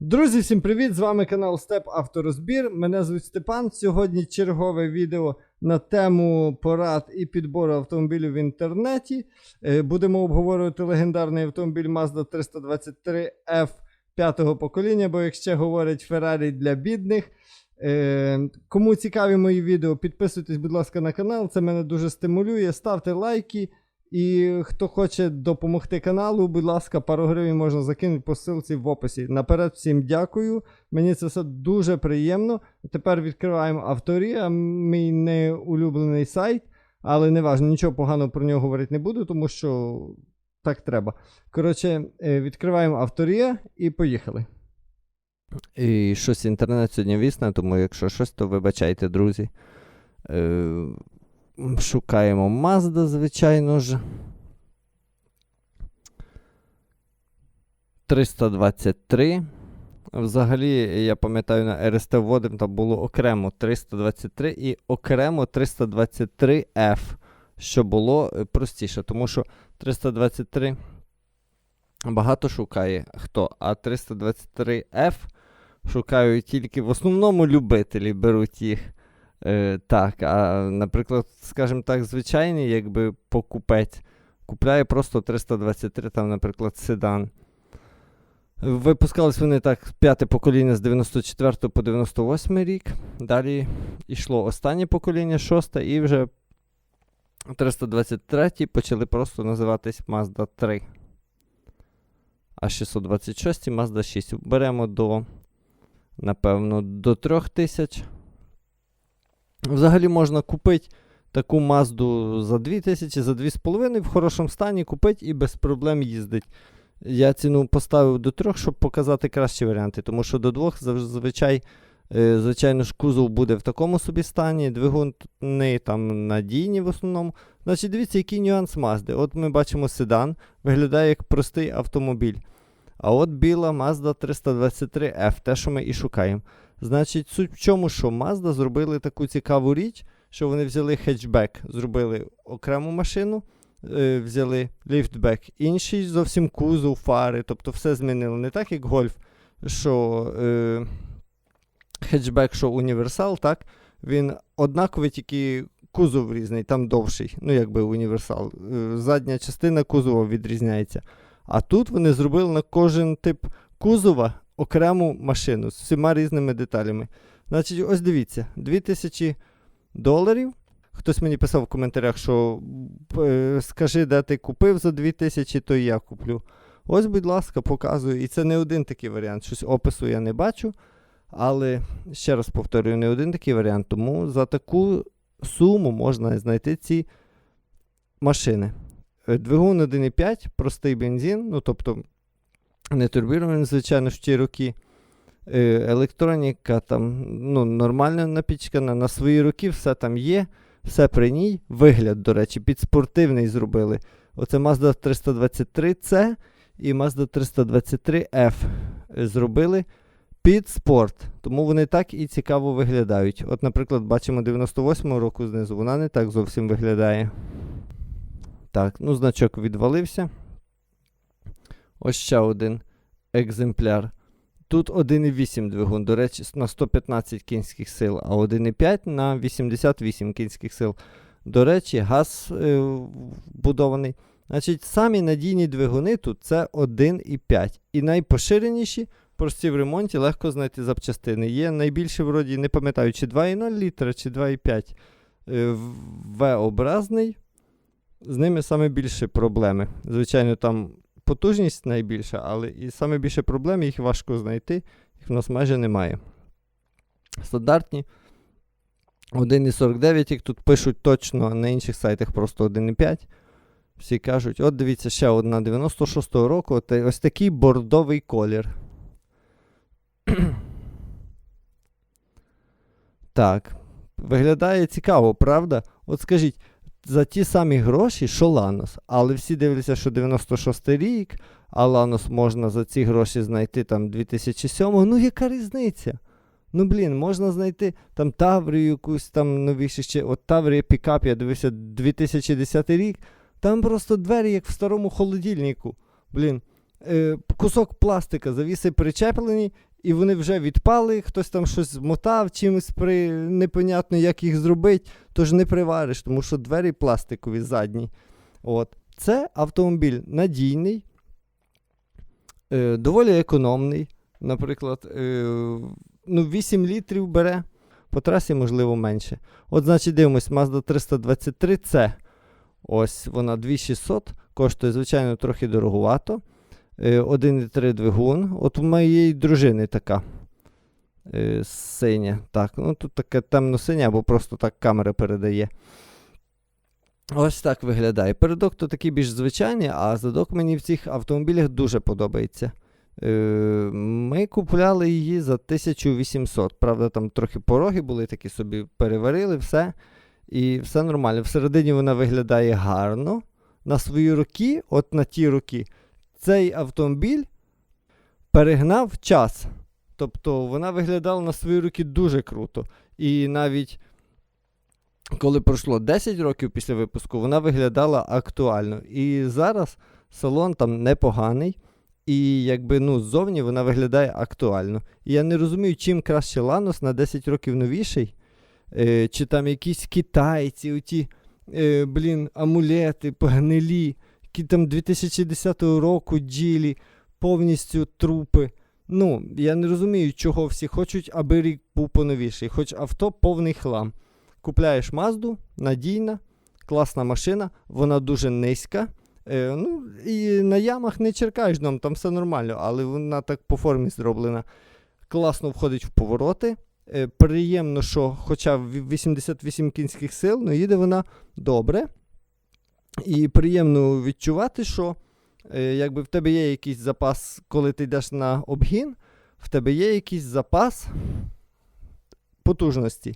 Друзі, всім привіт! З вами канал Степ Авторозбір. Мене звуть Степан. Сьогодні чергове відео на тему порад і підбору автомобілів в інтернеті. Е, Будемо обговорювати легендарний автомобіль Mazda 323 F п'ятого покоління, бо як ще говорять Ferrari для бідних. Е, Кому цікаві мої відео, підписуйтесь, будь ласка, на канал. Це мене дуже стимулює. Ставте лайки. І хто хоче допомогти каналу, будь ласка, пару гривень можна закинути по ссылці в описі. Наперед всім дякую. Мені це все дуже приємно. Тепер відкриваємо авторія, мій неулюблений сайт, але не важливо, нічого поганого про нього говорити не буду, тому що так треба. Коротше, е, відкриваємо авторія і поїхали. І щось інтернет сьогодні вісне, тому якщо щось, то вибачайте, друзі. Е, шукаємо Mazda, звичайно ж. 323. Взагалі, я пам'ятаю, на РСТ вводим там було окремо 323 і окремо 323F, що було е, простіше, тому що 323 багато шукає хто, а 323F шукають тільки в основному любителі беруть їх. Е, так, а, наприклад, скажімо так, звичайний, якби покупець купляє просто 323, там, наприклад, седан. Випускались вони так п'яте покоління з 94 по 98 рік. Далі йшло останнє покоління, шосте, і вже 323 почали просто називатись Mazda 3. А 626 Mazda 6. Беремо до, напевно, до 3000. Взагалі можна купити таку Мазду за 2000, за 2,5 в хорошому стані купити і без проблем їздить. Я ціну поставив до 3, щоб показати кращі варіанти, тому що до 2 зазвичай, е, звичайно ж, кузов буде в такому собі стані, двигуни там надійні в основному. Значить, дивіться, який нюанс Мазди. От ми бачимо седан, виглядає як простий автомобіль. А от біла Mazda 323F, те, що ми і шукаємо. Значить, суть в чому, що Mazda зробили таку цікаву річ, що вони взяли хетчбек, зробили окрему машину, е, взяли ліфтбек, інший зовсім кузов, фари, тобто все змінили. Не так, як гольф, що е, хетчбек, що універсал, так? Він однаковий, тільки кузов різний, там довший, ну якби універсал. Е, задня частина кузова відрізняється. А тут вони зробили на кожен тип кузова окрему машину з всіма різними деталями. Значить, ось дивіться, 2000 доларів. Хтось мені писав в коментарях, що е, скажи, де ти купив за 2000, то і я куплю. Ось, будь ласка, показую. І це не один такий варіант. Щось опису я не бачу. Але ще раз повторюю, не один такий варіант. Тому за таку суму можна знайти ці машини. Е, Двигун 1,5, простий бензин, ну тобто не турбірований, звичайно, в ті роки. Е, Електроніка там ну, нормально напічкана, на свої роки все там є, все при ній. Вигляд, до речі, під спортивний зробили. Оце Mazda 323C і Mazda 323F зробили під спорт. Тому вони так і цікаво виглядають. От, наприклад, бачимо 98-го року знизу, вона не так зовсім виглядає. Так, ну значок відвалився. Ось ще один екземпляр. Тут 1,8 двигун, до речі, на 115 кінських сил, а 1,5 на 88 кінських сил. До речі, газ е, вбудований. Значить, самі надійні двигуни тут це 1,5. І найпоширеніші, прості в ремонті, легко знайти запчастини. Є найбільше, вроді, не пам'ятаю, чи 2,0 літра, чи 2,5. Е, В-образний. З ними саме більше проблеми. Звичайно, там потужність найбільша, але і саме більше проблем їх важко знайти, їх в нас майже немає. Стандартні 1,49, як тут пишуть точно, на інших сайтах просто 1,5. Всі кажуть, от дивіться, ще одна 96-го року, от, ось такий бордовий колір. так. Виглядає цікаво, правда? От скажіть, за ті самі гроші, що Ланос, але всі дивляться, що 96 рік, а Ланос можна за ці гроші знайти там 2007 Ну, яка різниця? Ну, блін, можна знайти там Таврію якусь там новіше ще. От Таврія Пікап, я дивився 2010 рік. Там просто двері, як в старому холодильнику. Блін. Е, кусок пластика, завіси причеплені, і вони вже відпали, хтось там щось змотав, чимось при непонятно, як їх зробити, тож не привариш, тому що двері пластикові задні. От. Це автомобіль надійний, е, доволі економний. Наприклад, е, ну, 8 літрів бере, по трасі, можливо, менше. От, значить, дивимось, Mazda 323 c Ось вона 2600, коштує, звичайно, трохи дороговато. Е, 1,3 двигун. От у моєї дружини така. Е, синя. Так, ну тут таке темно-синя, або просто так камера передає. Ось так виглядає. Передок то такий більш звичайний, а задок мені в цих автомобілях дуже подобається. Е, ми купляли її за 1800. Правда, там трохи пороги були, такі собі переварили, все. І все нормально. Всередині вона виглядає гарно. На свої роки, от на ті роки, цей автомобіль перегнав час. Тобто вона виглядала на свої роки дуже круто. І навіть коли пройшло 10 років після випуску, вона виглядала актуально. І зараз салон там непоганий. І якби ну, ззовні вона виглядає актуально. І я не розумію, чим краще Ланос на 10 років новіший. Е, чи там якісь китайці, оті, е, блін, амулети, погнилі, які там 2010 року ділі, повністю трупи. Ну, я не розумію, чого всі хочуть, аби рік був поновіший. Хоч авто повний хлам. Купляєш Мазду, надійна, класна машина, вона дуже низька. Е, ну, і на ямах не черкаєш дном, там все нормально, але вона так по формі зроблена. Класно входить в повороти. Е, приємно, що хоча в 88 кінських сил, але їде вона добре. І приємно відчувати, що е, якби в тебе є якийсь запас, коли ти йдеш на обгін, в тебе є якийсь запас потужності.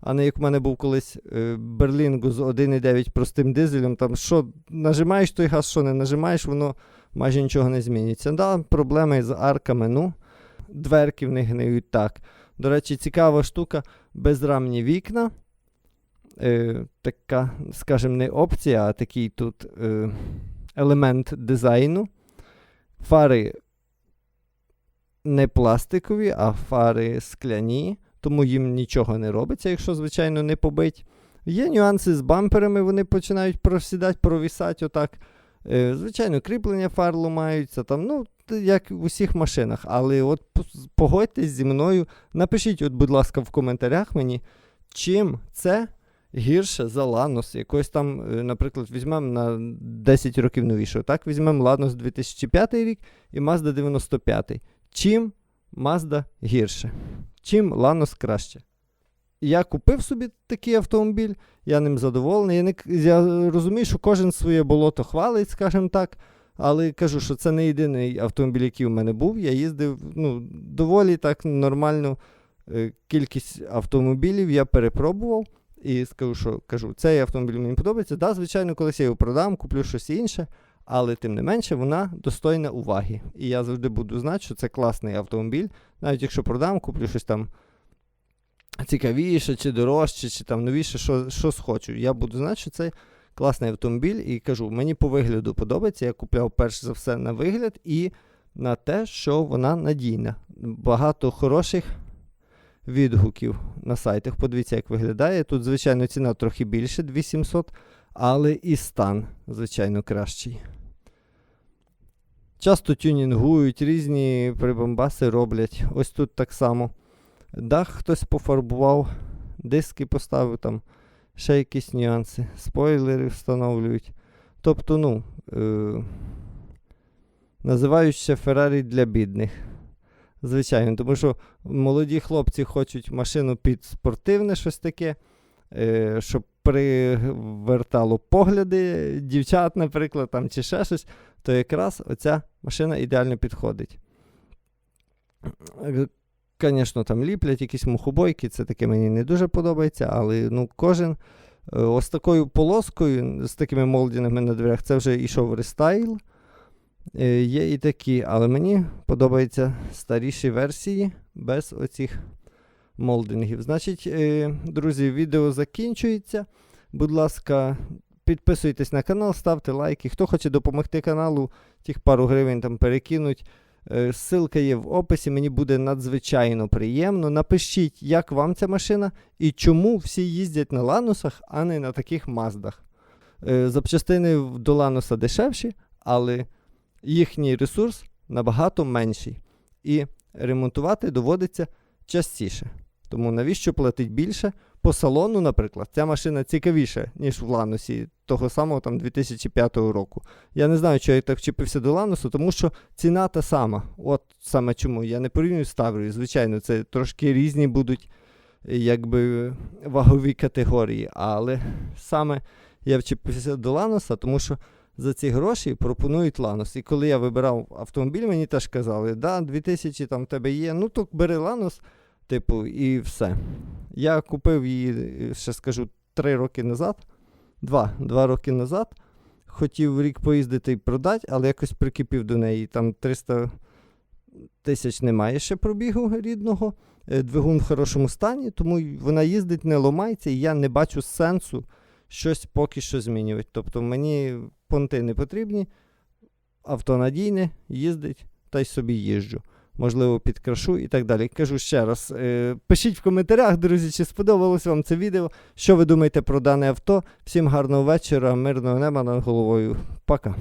А не як в мене був колись е, Берлінгу з 1,9 простим дизелем, там що нажимаєш той газ, що не нажимаєш, воно майже нічого не змінюється. Да, проблеми з арками, ну, дверки в них гниють так. До речі, цікава штука, безрамні вікна. Е, така, скажімо, не опція, а такий тут е, елемент дизайну. Фари не пластикові, а фари скляні, тому їм нічого не робиться, якщо, звичайно, не побить. Є нюанси з бамперами, вони починають просідати, провісати отак. Е, звичайно, кріплення фар ламаються, там, ну, як в усіх машинах. Але от погодьтесь зі мною, напишіть, от, будь ласка, в коментарях мені, чим це гірше за Ланос. Якось там, е, наприклад, візьмемо на 10 років новішого. Так, візьмемо Ланос 2005 рік і Mazda 95. Чим Mazda гірше? Чим Ланос краще? Я купив собі такий автомобіль, я ним задоволений. Я, не, я розумію, що кожен своє болото хвалить, скажімо так. Але кажу, що це не єдиний автомобіль, який у мене був. Я їздив ну, доволі так нормальну е, кількість автомобілів я перепробував. І скажу, що кажу, цей автомобіль мені подобається. Да, звичайно, колись я його продам, куплю щось інше, але тим не менше вона достойна уваги. І я завжди буду знати, що це класний автомобіль. Навіть якщо продам, куплю щось там цікавіше, чи дорожче, чи там новіше, що, що схочу. Я буду знати, що це класний автомобіль, і кажу, мені по вигляду подобається. Я купляв перш за все на вигляд і на те, що вона надійна. Багато хороших відгуків на сайтах. Подивіться, як виглядає. Тут, звичайно, ціна трохи більше 2700, але і стан, звичайно, кращий. Часто тюнінгують, різні прибамбаси роблять. Ось тут так само. Дах хтось пофарбував, диски поставив там, ще якісь нюанси, спойлери встановлюють. Тобто, ну, е- називають Феррарі для бідних. Звичайно, тому що молоді хлопці хочуть машину під спортивне щось таке, е- щоб привертало погляди дівчат, наприклад, там, чи ще щось, то якраз оця машина ідеально підходить. Е, Звісно, там ліплять якісь мухобойки, це таке мені не дуже подобається, але ну, кожен е, ось такою полоскою, з такими молдінами на дверях, це вже йшов рестайл. Е, Є і такі, але мені подобаються старіші версії без оцих молдингів. Значить, е, друзі, відео закінчується. Будь ласка, підписуйтесь на канал, ставте лайки. Хто хоче допомогти каналу, тих пару гривень там перекинуть. Е, Ссылка є в описі, мені буде надзвичайно приємно. Напишіть, як вам ця машина і чому всі їздять на ланусах, а не на таких маздах. Запчастини до лануса дешевші, але їхній ресурс набагато менший. І ремонтувати доводиться частіше. Тому навіщо платити більше? По салону, наприклад, ця машина цікавіша, ніж в Ланусі того самого там 2005 року. Я не знаю, чого я так вчепився до Ланусу, тому що ціна та сама. От саме чому. Я не порівнюю з Таврією. Звичайно, це трошки різні будуть якби вагові категорії. Але саме я вчепився до Лануса, тому що за ці гроші пропонують Ланус. І коли я вибирав автомобіль, мені теж казали, да, 2000 там в тебе є, ну то бери Ланус, типу, і все. Я купив її, е, ще скажу, 3 роки назад, 2, 2 роки назад. Хотів рік поїздити і продати, але якось прикипів до неї. Там 300 тисяч немає ще пробігу рідного. Е, Двигун в хорошому стані, тому вона їздить, не ломається, і я не бачу сенсу щось поки що змінювати. Тобто мені понти не потрібні, авто надійне, їздить, та й собі їжджу. Можливо, підкрашу і так далі. Кажу ще раз, е, пишіть в коментарях, друзі, чи сподобалось вам це відео. Що ви думаєте про дане авто? Всім гарного вечора, мирного неба над головою. Пока.